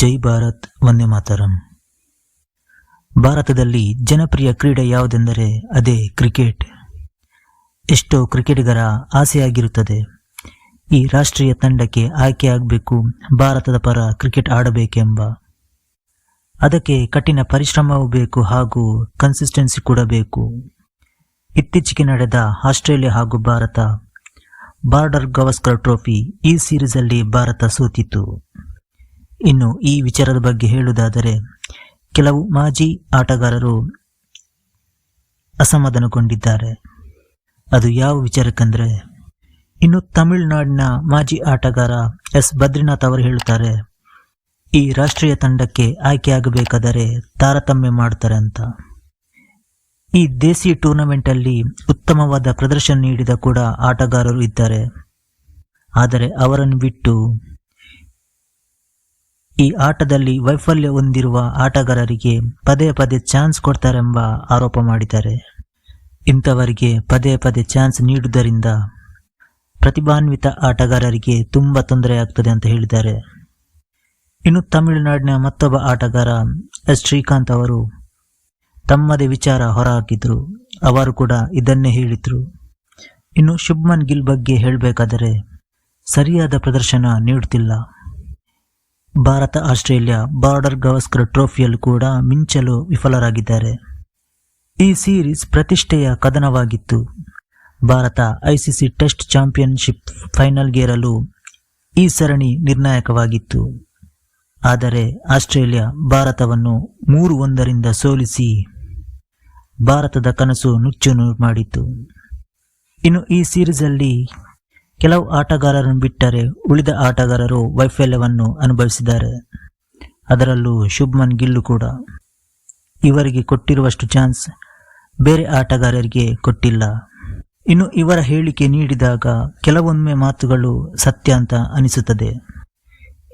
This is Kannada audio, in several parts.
ಜೈ ಭಾರತ್, ವಂದೇ ಮಾತರಂ. ಭಾರತದಲ್ಲಿ ಜನಪ್ರಿಯ ಕ್ರೀಡೆ ಯಾವುದೆಂದರೆ ಅದೇ ಕ್ರಿಕೆಟ್. ಎಷ್ಟೋ ಕ್ರಿಕೆಟಿಗರ ಆಸೆಯಾಗಿರುತ್ತದೆ. ಈ ರಾಷ್ಟ್ರೀಯ ತಂಡಕ್ಕೆ ಆಯ್ಕೆಯಾಗಬೇಕು, ಭಾರತದ ಪರ ಕ್ರಿಕೆಟ್ ಆಡಬೇಕೆಂಬ. ಅದಕ್ಕೆ ಕಠಿಣ ಪರಿಶ್ರಮವೂ ಬೇಕು ಹಾಗೂ ಕನ್ಸಿಸ್ಟೆನ್ಸಿ ಕೂಡ ಬೇಕು. ಇತ್ತೀಚೆಗೆ ನಡೆದ ಆಸ್ಟ್ರೇಲಿಯಾ ಹಾಗೂ ಭಾರತ, ಬಾರ್ಡರ್ ಗವಾಸ್ಕರ್ ಟ್ರೋಫಿ ಈ ಸೀರೀಸಲ್ಲಿ ಭಾರತ ಸೋತಿತ್ತು. ಇನ್ನು ಈ ವಿಚಾರದ ಬಗ್ಗೆ ಹೇಳುವುದಾದರೆ, ಕೆಲವು ಮಾಜಿ ಆಟಗಾರರು ಅಸಮಾಧಾನಗೊಂಡಿದ್ದಾರೆ. ಅದು ಯಾವ ವಿಚಾರಕ್ಕೆಂದರೆ, ಇನ್ನು ತಮಿಳುನಾಡಿನ ಮಾಜಿ ಆಟಗಾರ ಎಸ್. ಬದ್ರಿನಾಥ್ ಅವರು ಹೇಳುತ್ತಾರೆ, ಈ ರಾಷ್ಟ್ರೀಯ ತಂಡಕ್ಕೆ ಆಯ್ಕೆಯಾಗಬೇಕಾದರೆ ತಾರತಮ್ಯ ಮಾಡ್ತಾರೆ ಅಂತ. ಈ ದೇಸಿ ಟೂರ್ನಮೆಂಟಲ್ಲಿ ಉತ್ತಮವಾದ ಪ್ರದರ್ಶನ ನೀಡಿದ ಕೂಡ ಆಟಗಾರರು ಇದ್ದಾರೆ. ಆದರೆ ಅವರನ್ನು ಬಿಟ್ಟು ಈ ಆಟದಲ್ಲಿ ವೈಫಲ್ಯ ಹೊಂದಿರುವ ಆಟಗಾರರಿಗೆ ಪದೇ ಪದೇ ಚಾನ್ಸ್ ಕೊಡ್ತಾರೆಂಬ ಆರೋಪ ಮಾಡಿದ್ದಾರೆ. ಇಂಥವರಿಗೆ ಪದೇ ಪದೇ ಚಾನ್ಸ್ ನೀಡುವುದರಿಂದ ಪ್ರತಿಭಾನ್ವಿತ ಆಟಗಾರರಿಗೆ ತುಂಬ ತೊಂದರೆಯಾಗ್ತದೆ ಅಂತ ಹೇಳಿದ್ದಾರೆ. ಇನ್ನು ತಮಿಳುನಾಡಿನ ಮತ್ತೊಬ್ಬ ಆಟಗಾರ ಎಸ್. ಶ್ರೀಕಾಂತ್ ಅವರು ತಮ್ಮದೇ ವಿಚಾರ ಹೊರಹಾಕಿದ್ರು. ಅವರು ಕೂಡ ಇದನ್ನೇ ಹೇಳಿದ್ರು. ಇನ್ನು ಶುಭ್ಮನ್ ಗಿಲ್ ಬಗ್ಗೆ ಹೇಳಬೇಕಾದರೆ ಸರಿಯಾದ ಪ್ರದರ್ಶನ ನೀಡುತ್ತಿಲ್ಲ. ಭಾರತ, ಆಸ್ಟ್ರೇಲಿಯಾ ಬಾರ್ಡರ್ ಗವಸ್ಕರ್ ಟ್ರೋಫಿಯಲ್ಲೂ ಕೂಡ ಮಿಂಚಲು ವಿಫಲರಾಗಿದ್ದಾರೆ. ಈ ಸೀರೀಸ್ ಪ್ರತಿಷ್ಠೆಯ ಕದನವಾಗಿತ್ತು. ಭಾರತ ಐಸಿಸಿ ಟೆಸ್ಟ್ ಚಾಂಪಿಯನ್ಶಿಪ್ ಫೈನಲ್ಗೇರಲು ಈ ಸರಣಿ ನಿರ್ಣಾಯಕವಾಗಿತ್ತು. ಆದರೆ ಆಸ್ಟ್ರೇಲಿಯಾ ಭಾರತವನ್ನು ಮೂರು ಒಂದರಿಂದ ಸೋಲಿಸಿ ಭಾರತದ ಕನಸು ನುಚ್ಚು ಮಾಡಿತು ಇನ್ನು ಈ ಸೀರೀಸ್ ಅಲ್ಲಿ ಕೆಲವು ಆಟಗಾರರನ್ನು ಬಿಟ್ಟರೆ ಉಳಿದ ಆಟಗಾರರು ವೈಫಲ್ಯವನ್ನು ಅನುಭವಿಸಿದ್ದಾರೆ. ಅದರಲ್ಲೂ ಶುಭ್ಮನ್ ಗಿಲ್ಲು ಕೂಡ. ಇವರಿಗೆ ಕೊಟ್ಟಿರುವಷ್ಟು ಚಾನ್ಸ್ ಬೇರೆ ಆಟಗಾರರಿಗೆ ಕೊಟ್ಟಿಲ್ಲ. ಇನ್ನು ಇವರ ಹೇಳಿಕೆ ನೀಡಿದಾಗ ಕೆಲವೊಮ್ಮೆ ಮಾತುಗಳು ಸತ್ಯ ಅಂತ ಅನಿಸುತ್ತದೆ.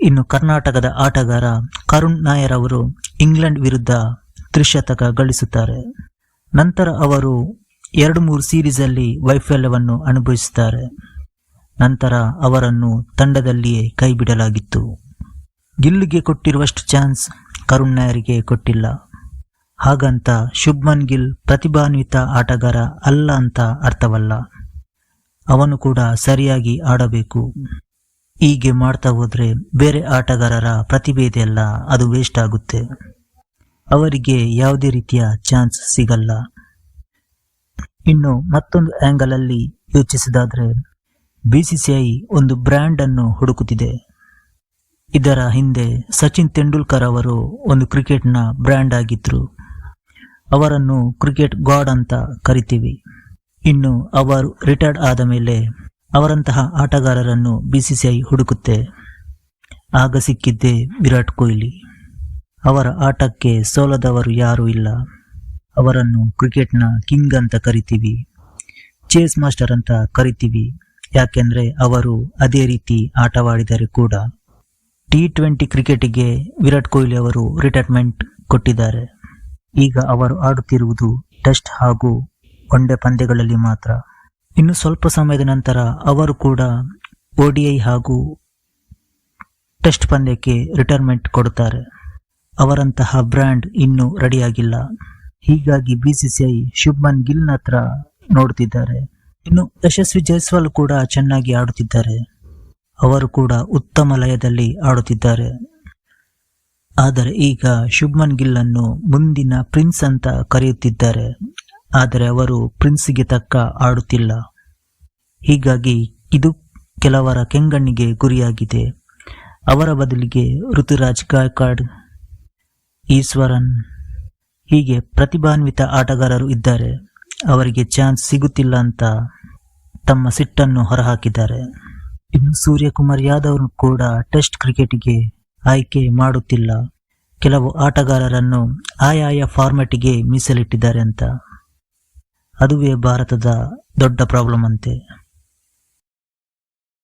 ಇನ್ನು ಕರ್ನಾಟಕದ ಆಟಗಾರ ಕರುಣ್ ನಾಯರ್ ಅವರು ಇಂಗ್ಲೆಂಡ್ ವಿರುದ್ಧ ತ್ರಿಶತಕ ಗಳಿಸುತ್ತಾರೆ. ನಂತರ ಅವರು ಎರಡು ಮೂರು ಸೀರೀಸಲ್ಲಿ ವೈಫಲ್ಯವನ್ನು ಅನುಭವಿಸುತ್ತಾರೆ. ನಂತರ ಅವರನ್ನು ತಂಡದಲ್ಲಿಯೇ ಕೈಬಿಡಲಾಗಿತ್ತು. ಗಿಲ್ಗೆ ಕೊಟ್ಟಿರುವಷ್ಟು ಚಾನ್ಸ್ ಕರುಣ್ ನಾಯರಿಗೆ ಕೊಟ್ಟಿಲ್ಲ. ಹಾಗಂತ ಶುಭ್ಮನ್ ಗಿಲ್ ಪ್ರತಿಭಾನ್ವಿತ ಆಟಗಾರ ಅಲ್ಲ ಅಂತ ಅರ್ಥವಲ್ಲ. ಅವನು ಕೂಡ ಸರಿಯಾಗಿ ಆಡಬೇಕು. ಹೀಗೆ ಮಾಡ್ತಾ ಹೋದ್ರೆ ಬೇರೆ ಆಟಗಾರರ ಪ್ರತಿಭೆ ಇದೆಯಲ್ಲ ಅದು ವೇಸ್ಟ್ ಆಗುತ್ತೆ. ಅವರಿಗೆ ಯಾವುದೇ ರೀತಿಯ ಚಾನ್ಸ್ ಸಿಗಲ್ಲ. ಇನ್ನು ಮತ್ತೊಂದು ಆಂಗಲ್ ಅಲ್ಲಿ ಯೋಚಿಸಿದಾದ್ರೆ ಬಿಸಿಸಿಐ ಒಂದು ಬ್ರ್ಯಾಂಡ್ ಅನ್ನು ಹುಡುಕುತ್ತಿದೆ. ಇದರ ಹಿಂದೆ ಸಚಿನ್ ತೆಂಡೂಲ್ಕರ್ ಅವರು ಒಂದು ಕ್ರಿಕೆಟ್ನ ಬ್ರ್ಯಾಂಡ್ ಆಗಿದ್ದರು ಅವರನ್ನು ಕ್ರಿಕೆಟ್ ಗಾಡ್ ಅಂತ ಕರಿತೀವಿ. ಇನ್ನು ಅವರು ರಿಟೈರ್ಡ್ ಆದ ಮೇಲೆ ಅವರಂತಹ ಆಟಗಾರರನ್ನು ಬಿಸಿಸಿಐ ಹುಡುಕುತ್ತೆ. ಆಗ ಸಿಕ್ಕಿದ್ದೇ ವಿರಾಟ್ ಕೊಹ್ಲಿ. ಅವರ ಆಟಕ್ಕೆ ಸೋಲದವರು ಯಾರೂ ಇಲ್ಲ. ಅವರನ್ನು ಕ್ರಿಕೆಟ್ನ ಕಿಂಗ್ ಅಂತ ಕರಿತೀವಿ. ಚೇಸ್ ಮಾಸ್ಟರ್ ಅಂತ ಕರಿತೀವಿ. ಯಾಕೆಂದ್ರೆ ಅವರು ಅದೇ ರೀತಿ ಆಟವಾಡಿದರೆ ಕೂಡ ಟಿ ಟ್ವೆಂಟಿ ಕ್ರಿಕೆಟಿಗೆ ವಿರಾಟ್ ಕೊಹ್ಲಿ ಅವರು ರಿಟೈರ್ಮೆಂಟ್ ಕೊಟ್ಟಿದ್ದಾರೆ. ಈಗ ಅವರು ಆಡುತ್ತಿರುವುದು ಟೆಸ್ಟ್ ಹಾಗೂ ಒನ್ಡೇ ಪಂದ್ಯಗಳಲ್ಲಿ ಮಾತ್ರ. ಇನ್ನು ಸ್ವಲ್ಪ ಸಮಯದ ನಂತರ ಅವರು ಕೂಡ ಓಡಿಐ ಹಾಗೂ ಟೆಸ್ಟ್ ಪಂದ್ಯಕ್ಕೆ ರಿಟೈರ್ಮೆಂಟ್ ಕೊಡುತ್ತಾರೆ. ಅವರಂತಹ ಬ್ರ್ಯಾಂಡ್ ಇನ್ನೂ ರೆಡಿಯಾಗಿಲ್ಲ. ಹೀಗಾಗಿ ಬಿಸಿಸಿಐ ಶುಭ್ಮನ್ ಗಿಲ್ನ ಹತ್ರ ನೋಡುತ್ತಿದ್ದಾರೆ. ಇನ್ನು ಯಶಸ್ವಿ ಜೈಸ್ವಾಲ್ ಕೂಡ ಚೆನ್ನಾಗಿ ಆಡುತ್ತಿದ್ದಾರೆ. ಅವರು ಕೂಡ ಉತ್ತಮ ಲಯದಲ್ಲಿ ಆಡುತ್ತಿದ್ದಾರೆ. ಆದರೆ ಈಗ ಶುಭ್ಮನ್ ಗಿಲ್ ಅನ್ನು ಮುಂದಿನ ಪ್ರಿನ್ಸ್ ಅಂತ ಕರೆಯುತ್ತಿದ್ದಾರೆ. ಆದರೆ ಅವರು ಪ್ರಿನ್ಸ್ಗೆ ತಕ್ಕ ಆಡುತ್ತಿಲ್ಲ. ಹೀಗಾಗಿ ಇದು ಕೆಲವರ ಕೆಂಗಣ್ಣಿಗೆ ಗುರಿಯಾಗಿದೆ. ಅವರ ಬದಲಿಗೆ ಋತುರಾಜ್ ಗಾಯಕ್ವಾಡ್ ಈಶ್ವರನ್, ಹೀಗೆ ಪ್ರತಿಭಾನ್ವಿತ ಆಟಗಾರರು ಇದ್ದಾರೆ. ಅವರಿಗೆ ಚಾನ್ಸ್ ಸಿಗುತ್ತಿಲ್ಲ ಅಂತ ತಮ್ಮ ಸಿಟ್ಟನ್ನು ಹೊರಹಾಕಿದ್ದಾರೆ. ಇನ್ನು ಸೂರ್ಯಕುಮಾರ್ ಯಾದವ್ ಕೂಡ ಟೆಸ್ಟ್ ಕ್ರಿಕೆಟ್ಗೆ ಆಯ್ಕೆ ಮಾಡುತ್ತಿಲ್ಲ. ಕೆಲವು ಆಟಗಾರರನ್ನು ಆಯಾಯ ಫಾರ್ಮೆಟ್ಗೆ ಮೀಸಲಿಟ್ಟಿದ್ದಾರೆ ಅಂತ. ಅದುವೇ ಭಾರತದ ದೊಡ್ಡ ಪ್ರಾಬ್ಲಮ್ ಅಂತೆ.